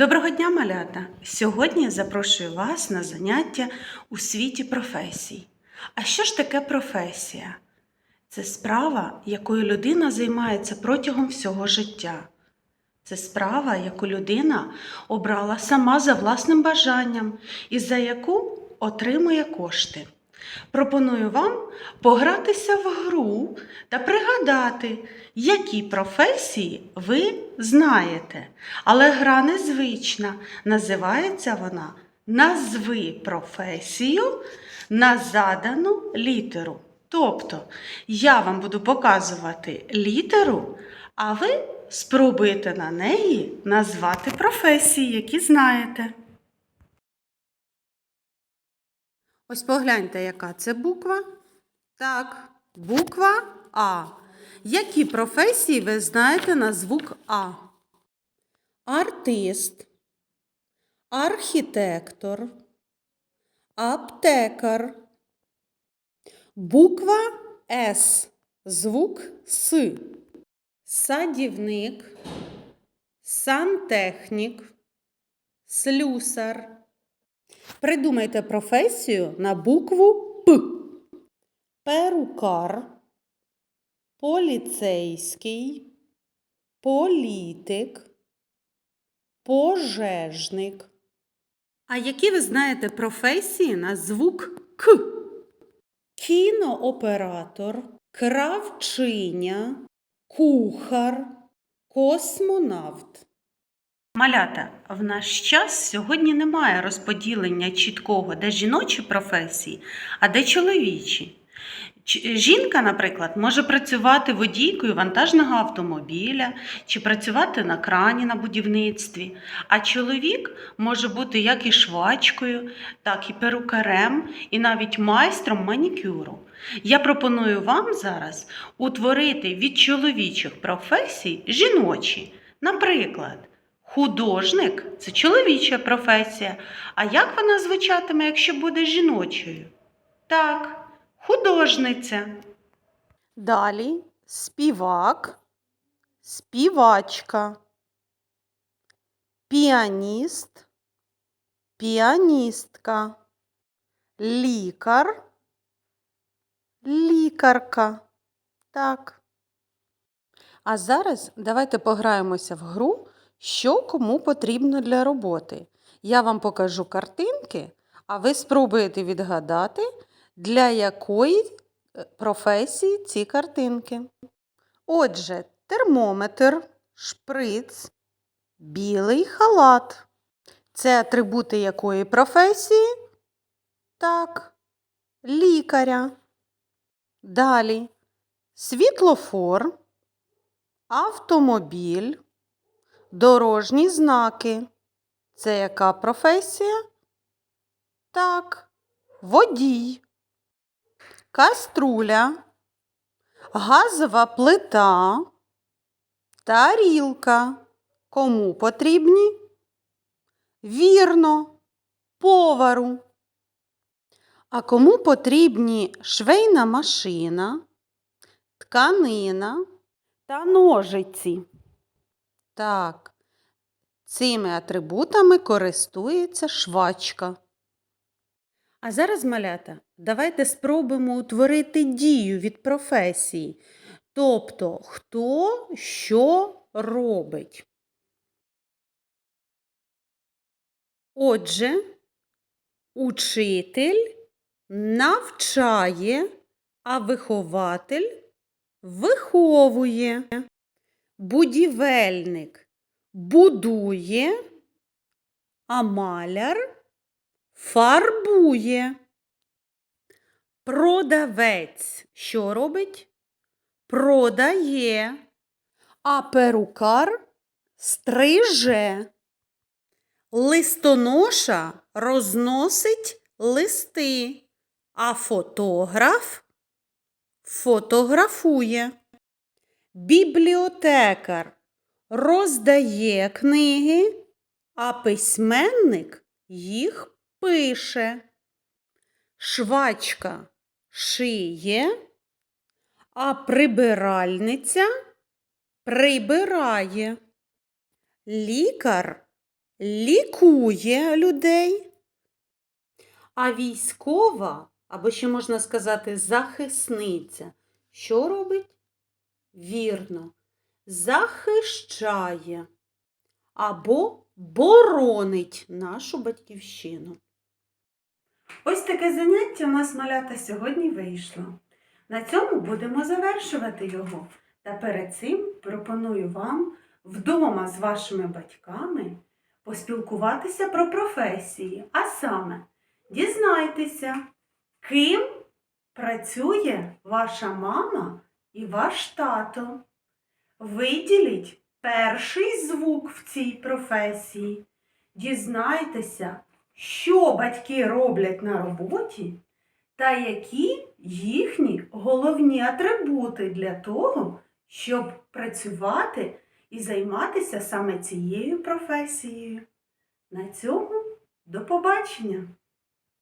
Доброго дня, малята! Сьогодні я запрошую вас на заняття у світі професій. А що ж таке професія? Це справа, якою людина займається протягом всього життя. Це справа, яку людина обрала сама за власним бажанням і за яку отримує кошти. Пропоную вам погратися в гру та пригадати, які професії ви знаєте. Але гра незвична. Називається вона Назви професію на задану літеру. Тобто я вам буду показувати літеру, а ви спробуєте на неї назвати професії, які знаєте. Ось погляньте, яка це буква. Так, буква А. Які професії ви знаєте на звук А? Артист, архітектор, аптекар. Буква С. Звук С. Садівник, сантехнік, слюсар. Придумайте професію на букву П. Перукар, поліцейський, політик, пожежник. А які ви знаєте професії на звук К? Кінооператор, кравчиня, кухар, космонавт. Малята, в наш час сьогодні немає розподілення чіткого, де жіночі професії, а де чоловічі. Жінка, наприклад, може працювати водійкою вантажного автомобіля чи працювати на крані на будівництві, а чоловік може бути як і швачкою, так і перукарем, і навіть майстром манікюру. Я пропоную вам зараз утворити від чоловічих професій жіночі. Наприклад, художник це чоловіча професія. А як вона звучатиме, якщо буде жіночою? Так, художниця. Далі співак, співачка, піаніст, піаністка, лікар, лікарка. Так. А зараз давайте пограємося в гру, що кому потрібно для роботи. Я вам покажу картинки, а ви спробуєте відгадати, для якої е, професії ці картинки. Отже, термометр, шприц, білий халат. Це атрибути якої професії? Так, лікаря. Далі світлофор, автомобіль, дорожні знаки. Це яка професія? Так, водій, каструля, газова плита, тарілка. Кому потрібні? Вірно, повару. А кому потрібні швейна машина, тканина та ножиці? Так, цими атрибутами користується швачка. А зараз, малята, давайте спробуємо утворити дію від професії. Тобто, хто що робить. Отже, учитель навчає, а вихователь виховує. Будівельник будує, а маляр фарбує. Продавець що робить? Продає, а перукар стриже. Листоноша розносить листи, а фотограф фотографує. Бібліотекар роздає книги, а письменник їх пише. Швачка шиє, а прибиральниця прибирає. Лікар лікує людей. А військова, або ще можна сказати, захисниця, що робить? Вірно, захищає або боронить нашу батьківщину. Ось таке заняття у нас малята сьогодні вийшло. На цьому будемо завершувати його. Та перед цим пропоную вам вдома з вашими батьками поспілкуватися про професії, а саме дізнайтеся, ким працює ваша мама і ваш тато. Виділіть перший звук в цій професії. Дізнайтеся, що батьки роблять на роботі та які їхні головні атрибути для того, щоб працювати і займатися саме цією професією. На цьому до побачення!